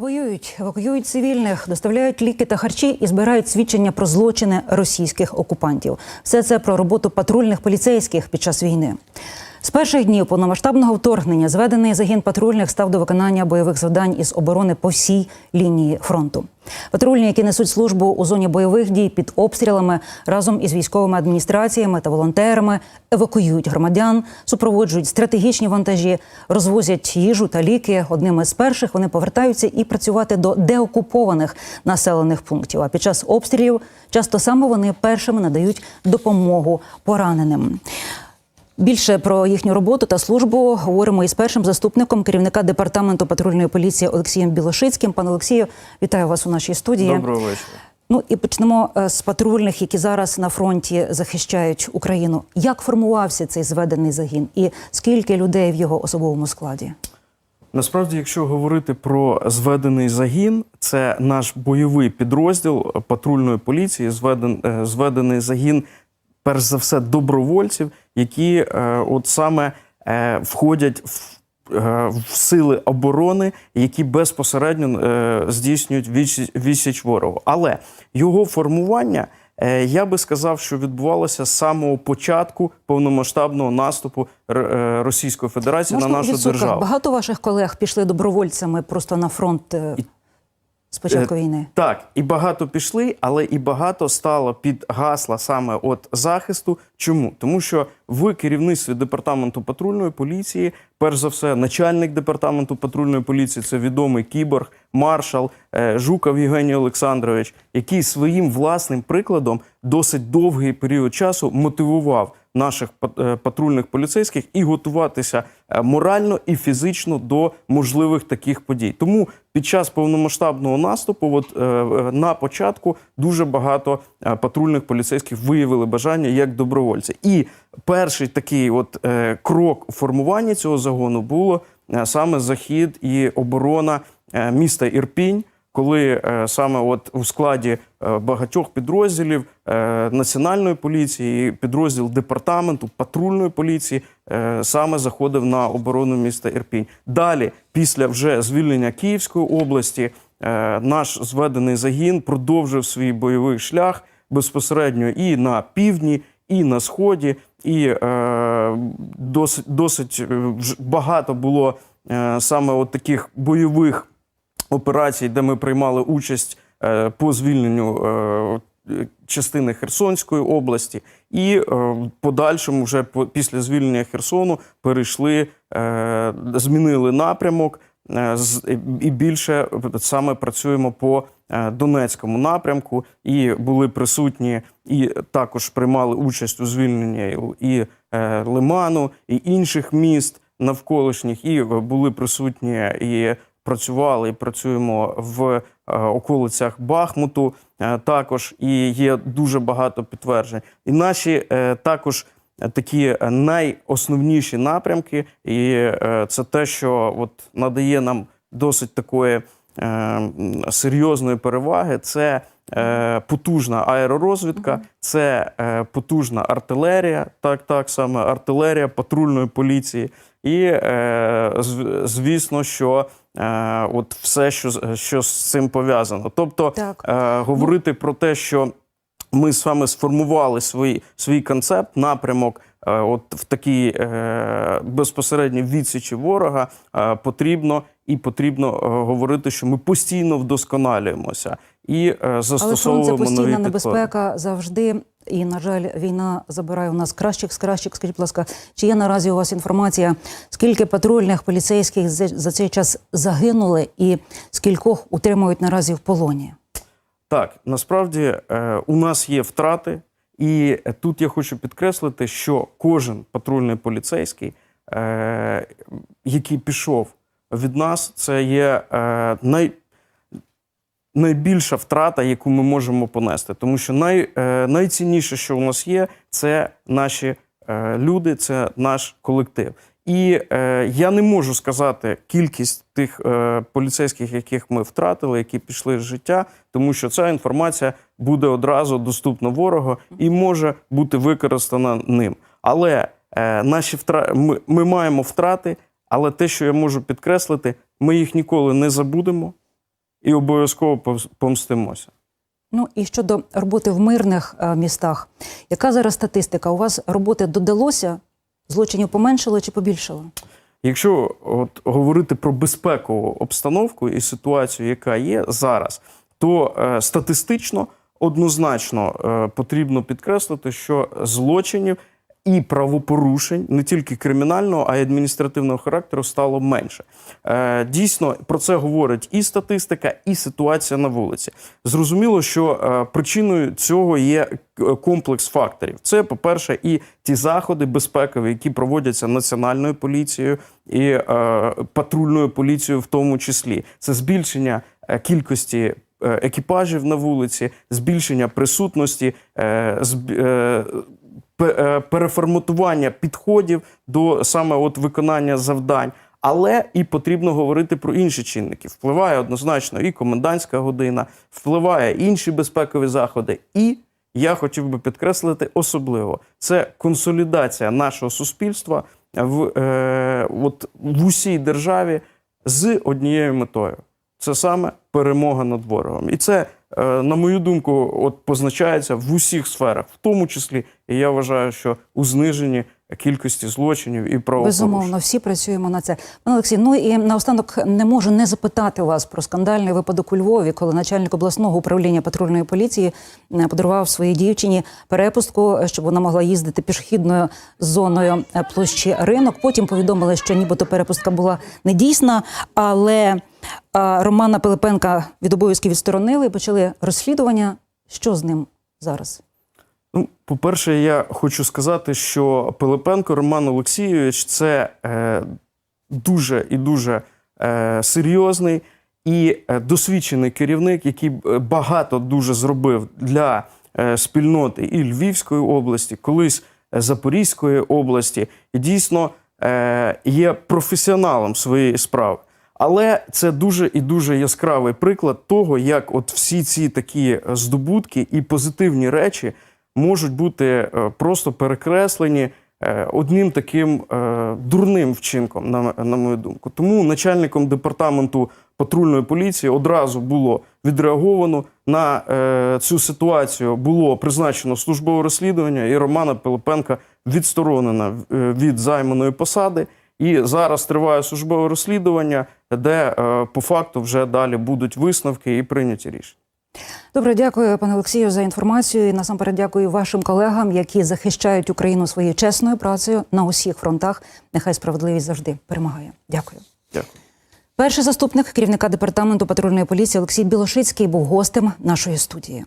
Воюють, евакуюють цивільних, доставляють ліки та харчі і збирають свідчення про злочини російських окупантів. Все це про роботу патрульних поліцейських під час війни. З перших днів повномасштабного вторгнення зведений загін патрульних став до виконання бойових завдань із оборони по всій лінії фронту. Патрульні, які несуть службу у зоні бойових дій під обстрілами, разом із військовими адміністраціями та волонтерами евакуюють громадян, супроводжують стратегічні вантажі, розвозять їжу та ліки. Одними з перших вони повертаються і працювати до деокупованих населених пунктів. А під час обстрілів часто саме вони першими надають допомогу пораненим. Більше про їхню роботу та службу говоримо із першим заступником керівника департаменту патрульної поліції Олексієм Білошицьким. Пане Олексію, вітаю вас у нашій студії. Доброго вечора. Ну і почнемо е, з патрульних, які зараз на фронті захищають Україну. Як формувався цей зведений загін, і скільки людей в його особовому складі? Насправді, якщо говорити про зведений загін, це наш бойовий підрозділ патрульної поліції, зведен, е, зведений загін, перш за все, добровольців, які е, от саме е, входять в. е, В сили оборони, які безпосередньо е, здійснюють відсіч, відсіч ворогу. Але його формування, е, я би сказав, що відбувалося з самого початку повномасштабного наступу е, Російської Федерації на нашу в державу. Багато ваших колег пішли добровольцями просто на фронт е, з початку Е, війни. Так, і багато пішли, але і багато стало під гасла саме от захисту. Чому? Тому що в керівництві департаменту патрульної поліції, перш за все, начальник департаменту патрульної поліції це відомий кіборг, маршал е, Жуков Євгеній Олександрович, який своїм власним прикладом досить довгий період часу мотивував наших е, патрульних поліцейських і готуватися е, морально і фізично до можливих таких подій. Тому під час повномасштабного наступу, от е, на початку, дуже багато патрульних поліцейських виявили бажання як добровольці. І перший такий от крок у формуванні цього загону було саме захід і оборона міста Ірпінь коли е, саме от у складі е, багатьох підрозділів е, національної поліції, підрозділ департаменту патрульної поліції саме заходив на оборону міста Ірпінь. Далі, після вже звільнення Київської області, наш зведений загін продовжив свій бойовий шлях безпосередньо і на півдні, і на сході, і е, досить, досить багато було саме от таких бойових операцій, де ми приймали участь е, по звільненню е, частини Херсонської області, і е, в подальшому, вже по- після звільнення Херсону, перейшли, змінили напрямок. І більше саме працюємо по Донецькому напрямку, і були присутні, і також приймали участь у звільненні і Лиману, і інших міст навколишніх, і були присутні і працювали і працюємо в е, околицях Бахмуту. е, Також і є дуже багато підтверджень. І наші е, також такі найосновніші напрямки, і це те, що от надає нам досить такої е, серйозної переваги. Це е, потужна аеророзвідка, це е, потужна артилерія, так, так саме артилерія патрульної поліції. І е, звісно, що е, от все, що, що з цим пов'язано. Тобто, Так. е, говорити про те, що ми з вами сформували свій, свій концепт, напрямок. е, От в такій е, безпосередній відсічі ворога е, потрібно і потрібно е, говорити, що ми постійно вдосконалюємося і е, Але це застосовуємо нові постійна підходи. небезпека завжди. І, на жаль, війна забирає у нас кращих з кращих. Скажіть, будь ласка, чи є наразі у вас інформація, скільки патрульних поліцейських за цей час загинули, і скількох утримують наразі в полоні? Так, насправді е, у нас є втрати, і тут я хочу підкреслити, що кожен патрульний поліцейський, е, який пішов від нас, це є е, най, найбільша втрата, яку ми можемо понести. Тому що най, е, найцінніше, що у нас є, це наші е, люди, це наш колектив. І е, я не можу сказати кількість тих е, поліцейських, яких ми втратили, які пішли з життя, тому що ця інформація буде одразу доступна ворогу і може бути використана ним. Але е, наші втра... ми, ми маємо втрати, але те, що я можу підкреслити, ми їх ніколи не забудемо. І обов'язково помстимося. Ну і щодо роботи в мирних е, містах, яка зараз статистика? У вас роботи додалося? Злочинів поменшало чи побільшало? Якщо от говорити про безпекову обстановку і ситуацію, яка є зараз, то е, статистично однозначно е, потрібно підкреслити, що злочинів і правопорушень не тільки кримінального, а й адміністративного характеру стало менше. Е, дійсно, про це говорить і статистика, і ситуація на вулиці. Зрозуміло, що е, причиною цього є е, комплекс факторів. Це, по-перше, і ті заходи безпекові, які проводяться національною поліцією і патрульною поліцією, в тому числі. Це збільшення кількості екіпажів на вулиці, збільшення присутності, переформатування підходів до саме от виконання завдань. Але і потрібно говорити про інші чинники. Впливає однозначно і комендантська година, впливає інші безпекові заходи. І я хотів би підкреслити особливо це консолідація нашого суспільства в, е, от, в усій державі з однією метою. Це саме перемога над ворогом. І це, е, на мою думку, от позначається в усіх сферах, в тому числі, і я вважаю, що у зниженні кількості злочинів і правопорушень. Безумовно, всі працюємо на це. Пане Олексій, ну і наостанок не можу не запитати вас про скандальний випадок у Львові, коли начальник обласного управління патрульної поліції е, подарував своїй дівчині перепустку, щоб вона могла їздити пішохідною зоною е, площі ринок. Потім повідомили, що нібито перепустка була недійсна, але е, Романа Пилипенка від обов'язків відсторонили і почали розслідування. Що з ним зараз? Ну, по-перше, я хочу сказати, що Пилипенко Роман Олексійович це е, дуже і дуже е, серйозний і е, досвідчений керівник, який е, багато дуже зробив для е, спільноти і Львівської області, колись е, Запорізької області, і дійсно е, є професіоналом своєї справи. Але це дуже і дуже яскравий приклад того, як от всі ці такі здобутки і позитивні речі можуть бути е, просто перекреслені е, одним таким е, дурним вчинком, на, мою думку. Тому начальником департаменту патрульної поліції одразу було відреаговано на цю ситуацію. Було призначено службове розслідування, і Романа Пилипенка відсторонена від займаної посади. І зараз триває службове розслідування, де по факту вже далі будуть висновки і прийняті рішення. Добре, дякую, пане Олексію, за інформацію. І насамперед дякую вашим колегам, які захищають Україну своєю чесною працею на усіх фронтах. Нехай справедливість завжди перемагає. Дякую. Дякую. Перший заступник керівника департаменту патрульної поліції Олексій Білошицький був гостем нашої студії.